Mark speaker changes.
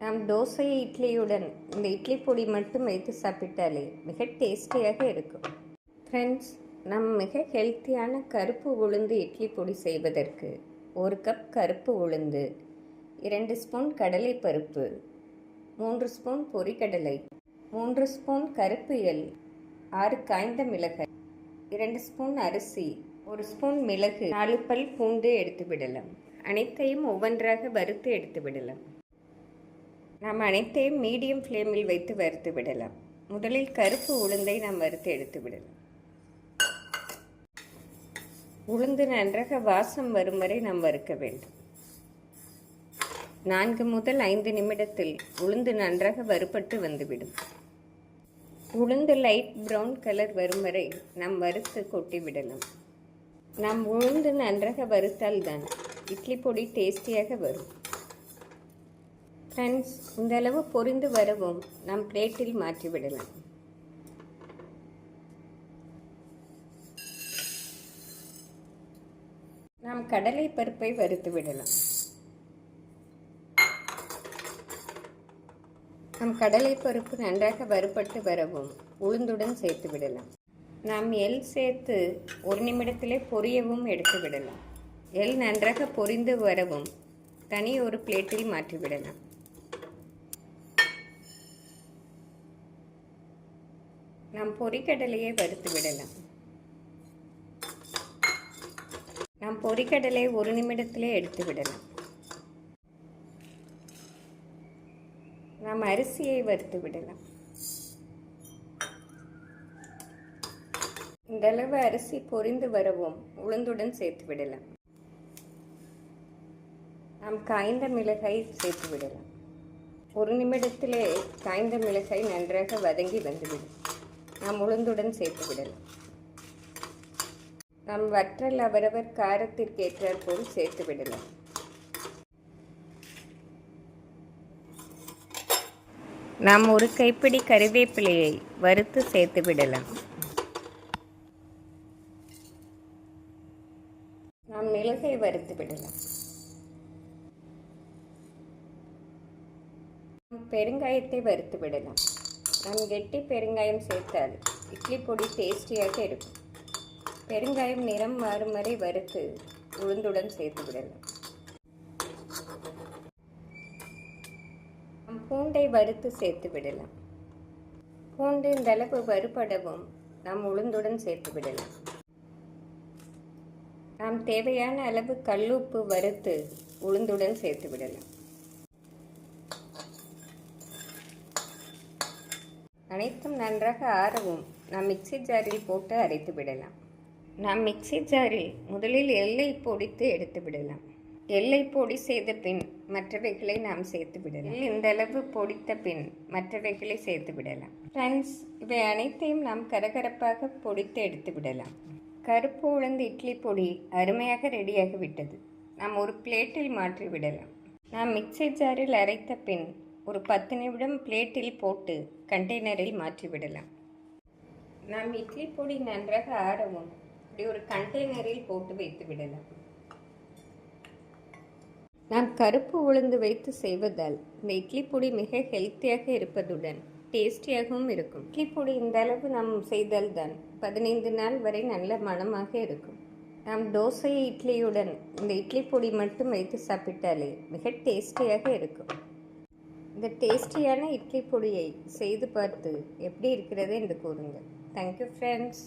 Speaker 1: நாம் தோசை இட்லியுடன் இந்த இட்லி பொடி மட்டும் வைத்து சாப்பிட்டாலே மிக டேஸ்டியாக இருக்கும். ஃப்ரெண்ட்ஸ் நம் மிக ஹெல்த்தியான கருப்பு உளுந்து இட்லி பொடி செய்வதற்கு ஒரு கப் கருப்பு உளுந்து இரண்டு ஸ்பூன் கடலை பருப்பு மூன்று ஸ்பூன் பொரிக்கடலை மூன்று ஸ்பூன் கருப்பு எல் ஆறு காய்ந்த மிளகாய் இரண்டு ஸ்பூன் அரிசி ஒரு ஸ்பூன் மிளகு நாலு பல் பூண்டு எடுத்து விடலாம் அனைத்தையும் ஒவ்வொன்றாக வறுத்து எடுத்து விடலாம் நாம் அனைத்தையும் மீடியம் ஃப்ளேமில் வைத்து வறுத்து விடலாம். முதலில் கருப்பு உளுந்தை நாம் வறுத்து எடுத்து விடலாம். உளுந்து நன்றாக வாசம் வரும் வரை நாம் வறுக்க வேண்டும். நான்கு முதல் ஐந்து நிமிடத்தில் உளுந்து நன்றாக வறுபட்டு வந்துவிடும். உளுந்து லைட் ப்ரௌன் கலர் வரும் வரை நாம் வறுத்து கொட்டி விடலாம். நாம் உளுந்து நன்றாக வறுத்தால் தான் இட்லி பொடி டேஸ்டியாக வரும். ஃப்ரெண்ட்ஸ் இந்த அளவு பொரிந்து வரவும் நாம் பிளேட்டில் மாற்றி விடலாம். நாம் கடலை பருப்பை வறுத்து விடலாம். நம் கடலை பருப்பு நன்றாக வறுபட்டு வரவும் உளுந்துடன் சேர்த்து விடலாம். நாம் எல் சேர்த்து ஒரு நிமிடத்திலே பொரியவும் எடுத்து விடலாம். எல் நன்றாக பொரிந்து வரவும் தனி ஒரு பிளேட்டில் மாற்றிவிடலாம் விடலாம் நாம் பொரிக்கடலையை வறுத்து விடலாம். நாம் பொரிக்கடலை ஒரு நிமிடத்திலே எடுத்து விடலாம். நாம் அரிசியை வறுத்து விடலாம். இந்த அளவு அரிசி பொரிந்து வரவும் உளுந்துடன் சேர்த்து விடலாம். நாம் காய்ந்த மிளகாய் சேர்த்து விடலாம். ஒரு நிமிடத்திலே காய்ந்த மிளகாய் நன்றாக வதங்கி வந்துவிடும். நாம் உளுந்துடன் சேர்த்து விடலாம். நாம் வற்றல் அவரவர் காரத்திற்கு ஏற்றாற்போல் சேர்த்து விடலாம். நாம் ஒரு கைப்பிடி கறிவேப்பிலையை வறுத்து சேர்த்து விடலாம். நாம் மிளகை வறுத்து விடலாம். பெருங்காயத்தை வறுத்து விடலாம். நாம் கெட்டி பெருங்காயம் சேர்த்தால் இட்லி பொடி டேஸ்டியாக இருக்கும். பெருங்காயம் நிறம் மாறும் வரை வறுத்து உளுந்துடன் சேர்த்து விடலாம். பூண்டை வறுத்து சேர்த்து விடலாம். பூண்டு இந்த அளவு வறுபடவும் நாம் உளுந்துடன் சேர்த்து விடலாம். நாம் தேவையான அளவு கல்லுப்பு வறுத்து உளுந்துடன் சேர்த்து விடலாம். அனைத்தும் நன்றாக ஆறவும். நாம் மிக்சி ஜாரில் போட்டு அரைத்து விடலாம். நாம் மிக்சி ஜாரில் முதலில் எல்லை பொடித்து எடுத்து விடலாம். எல்லை பொடி செய்த பின் மற்றவைகளை நாம் சேர்த்து விடலாம். இந்த அளவு பொடித்த பின் மற்றவைகளை சேர்த்து விடலாம். ஃப்ரெண்ட்ஸ் இவை அனைத்தையும் நாம் கரகரப்பாக பொடித்து எடுத்து விடலாம். கருப்பு உளுந்து இட்லி பொடி அருமையாக ரெடியாகி விட்டது நாம் ஒரு பிளேட்டில் மாற்றி விடலாம். நாம் மிக்சி ஜாரில் அரைத்த பின் ஒரு பத்து நிமிடம் பிளேட்டில் போட்டு கண்டெய்னரில் மாற்றிவிடலாம் நாம் இட்லி பொடி நன்றாக ஆறவும் இப்படி ஒரு கண்டெய்னரில் போட்டு வைத்து விடலாம். நாம் கருப்பு உளுந்து வைத்து செய்வதால் இந்த இட்லி பொடி மிக ஹெல்த்தியாக இருப்பதுடன் டேஸ்டியாகவும் இருக்கும். இட்லி பொடி இந்த அளவு நாம் செய்தால்தான் பதினைந்து நாள் வரை நல்ல மணமாக இருக்கும். நாம் தோசை இட்லியுடன் இந்த இட்லி பொடி மட்டும் வைத்து சாப்பிட்டாலே மிக டேஸ்டியாக இருக்கும். இந்த டேஸ்டியான இட்லி பொடியை செய்து பார்த்து எப்படி இருக்கிறது என்று கூறுங்கள். Thank you friends